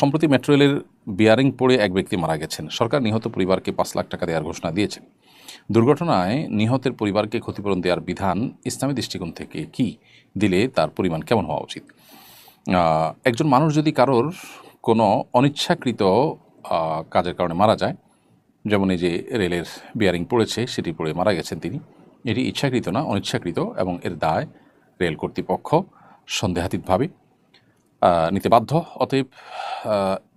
সম্প্রতি মেট্রো রেলের বিয়ারিং পড়ে এক ব্যক্তি মারা গেছেন। সরকার নিহত পরিবারকে পাঁচ লাখ টাকা দেওয়ার ঘোষণা দিয়েছে। দুর্ঘটনায় নিহতের পরিবারকে ক্ষতিপূরণ দেওয়ার বিধান ইসলামী দৃষ্টিকোণ থেকে কি? দিলে তার পরিমাণ কেমন হওয়া উচিত? একজন মানুষ যদি কারোর কোনো অনিচ্ছাকৃত কাজের কারণে মারা যায়, যেমন এই যে রেলের বিয়ারিং পড়েছে, সেটি পড়ে মারা গেছেন তিনি, এটি ইচ্ছাকৃত না অনিচ্ছাকৃত এবং এর দায় রেল কর্তৃপক্ষ সন্দেহাতীতভাবে নিতে বাধ্য। অতএব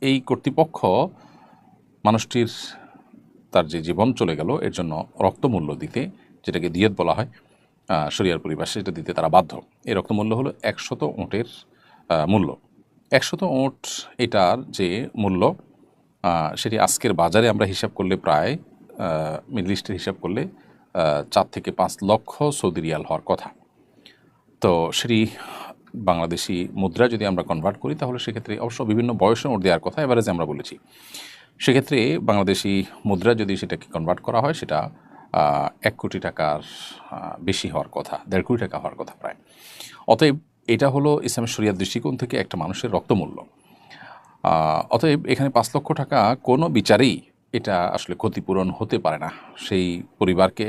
এই কর্তৃপক্ষ মানুষটির, তার যে জীবন চলে গেল, এর জন্য রক্তমূল্য দিতে, যেটাকে দিয়ত বলা হয় শরিয়ার পরিভাষা সেটা দিতে তারা বাধ্য। এই রক্তমূল্য হলো একশত ওঁটের মূল্য। একশত ওঁট, এটার যে মূল্য সেটি আজকের বাজারে আমরা হিসাব করলে প্রায় মিডল ইস্টের হিসাব করলে চার থেকে পাঁচ লক্ষ সৌদি রিয়াল হওয়ার কথা। তো সেটি বাংলাদেশি মুদ্রা যদি আমরা কনভার্ট করি, তাহলে সেক্ষেত্রে অবশ্য বিভিন্ন বয়সে নোট দেওয়ার কথা এভারেজ আমরা বলেছি। সেক্ষেত্রে বাংলাদেশি মুদ্রা যদি সেটাকে কনভার্ট করা হয়, সেটা এক কোটি টাকার বেশি হওয়ার কথা, দেড় কোটি টাকা হওয়ার কথা প্রায়। অতএব এটা হলো ইসলাম শরিয়ার দৃষ্টিকোণ থেকে একটা মানুষের রক্তমূল্য। অতএব এখানে পাঁচ লক্ষ টাকা কোনো বিচারেই এটা আসলে ক্ষতিপূরণ হতে পারে না। সেই পরিবারকে,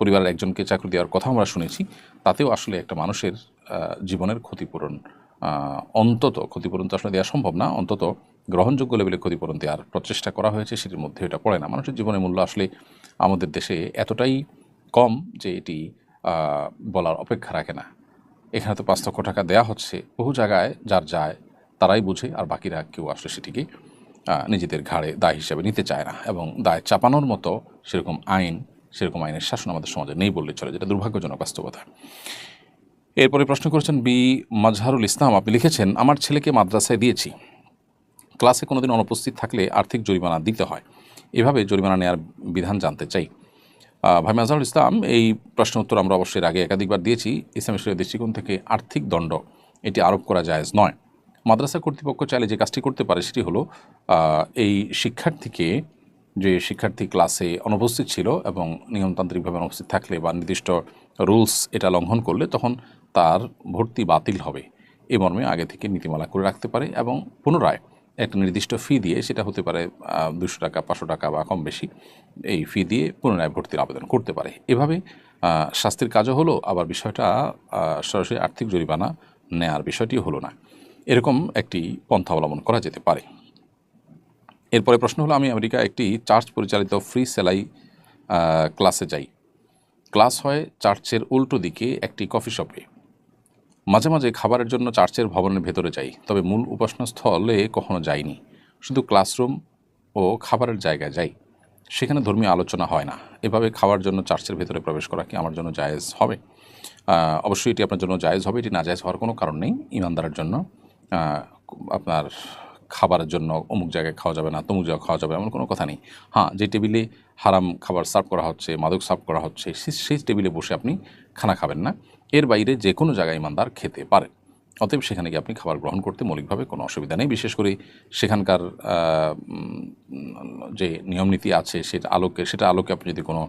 পরিবারের একজনকে চাকরি দেওয়ার কথা আমরা শুনেছি, তাতেও আসলে একটা মানুষের জীবনের ক্ষতিপূরণ অন্তত ক্ষতিপূরণ তো আসলে দেওয়া সম্ভব না, অন্তত গ্রহণযোগ্য লেভেলে ক্ষতিপূরণ দেওয়ার প্রচেষ্টা করা হয়েছে, সেটির মধ্যে এটা পড়ে না। মানুষের জীবনের মূল্য আসলে আমাদের দেশে এতটাই কম যে এটি বলার অপেক্ষা রাখে না। এখানে তো পাঁচ লক্ষ টাকা দেওয়া হচ্ছে, বহু জায়গায় যার যায়, তারাই বুঝে, আর বাকিরা কেউ আসলে সেটিকে নিজেদের ঘাড়ে দায় হিসেবে নিতে চায় না। এবং দায় চাপানোর মতো সেরকম আইন, সেরকম আইনের শাসন আমাদের সমাজে নেই বললে চলে, যেটা দুর্ভাগ্যজনক বাস্তবতা। এরপরে প্রশ্ন করেছেন, বি, মাজহারুল ইসলাম, আপনি লিখেছেন, আমার ছেলেকে মাদ্রাসায় দিয়েছি। ক্লাসে কোনোদিন অনুপস্থিত থাকলে আর্থিক জরিমানা দিতে হয়। এভাবে জরিমানা নেওয়ার বিধান জানতে চাই। ভাই মাজহারুল ইসলাম, এই প্রশ্ন উত্তর আমরা অবশ্যই আগে একাধিকবার দিয়েছি। ইসলাম ইসলামের দৃষ্টিকোণ থেকে আর্থিক দণ্ড, এটি আরোপ করা জায়েজ নয়। মাদ্রাসা কর্তৃপক্ষ চাইলে যে কাজটি করতে পারে সেটি হলো এই শিক্ষার্থীকে যে শিক্ষার্থী ক্লাসে অনুপস্থিত ছিল এবং নিয়মতান্ত্রিকভাবে অনুপস্থিত থাকলে বা নির্দিষ্ট রুলস এটা লঙ্ঘন করলে তখন তার ভর্তি বাতিল হবে। এ মর্মে আগে থেকে নীতিমালা করে রাখতে পারে এবং পুনরায় একটা নির্দিষ্ট ফি দিয়ে সেটা হতে পারে দুশো টাকা, পাঁচশো টাকা বা কম বেশি, এই ফি দিয়ে পুনরায় ভর্তির আবেদন করতে পারে। এভাবে শাস্তির কাজও হলো, আবার বিষয়টা সরাসরি আর্থিক জরিমানা নেয়ার বিষয়টিও হলো না। এরকম একটি পন্থা অবলম্বন করা যেতে পারে। এরপরে প্রশ্ন হলো, আমি আমেরিকা একটি চার্চ পরিচালিত ফ্রি সেলাই ক্লাসে যাই। ক্লাস হয় চার্চের উল্টো দিকে একটি কফি শপে। মাঝে মাঝে খাবারের জন্য চার্চের ভবনের ভেতরে যাই, তবে মূল উপাসনাস্থলে কখনো যাইনি। শুধু ক্লাসরুম ও খাবারের জায়গায় যাই। সেখানে ধর্মীয় আলোচনা হয় না। এভাবে খাওয়ার জন্য চার্চের ভেতরে প্রবেশ করা কি আমার জন্য জায়েজ হবে? অবশ্যই এটি আপনার জন্য জায়েজ হবে, এটি না জায়েজ হওয়ার কোনো কারণ নেই। ইমানদারের জন্য আপনার খাবারের জন্য অমুক জায়গায় খাওয়া যাবে না, তমুক জায়গায় খাওয়া যাবে এমন কোনো কথা নেই। হ্যাঁ যে টেবিলে হারাম খাবার সার্ভ করা হচ্ছে, মাদক সার্ভ করা হচ্ছে সেই টেবিলে বসে আপনি খানা খাবেন না। এর বাইরে যে কোনো জায়গায় ইমানদার খেতে পারে। অতএব সেখানে গিয়ে আপনি খাবার গ্রহণ করতে মৌলিকভাবে কোনো অসুবিধা নেই। বিশেষ করে সেখানকার যে নিয়মনীতি আছে, সেটা আলোকে সেটা আলোকে আপনি যদি কোনো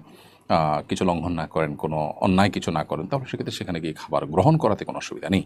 কিছু লঙ্ঘন না করেন, কোনো অন্যায় কিছু না করেন, তাহলে সেক্ষেত্রে সেখানে গিয়ে খাবার গ্রহণ করাতে কোনো অসুবিধা নেই।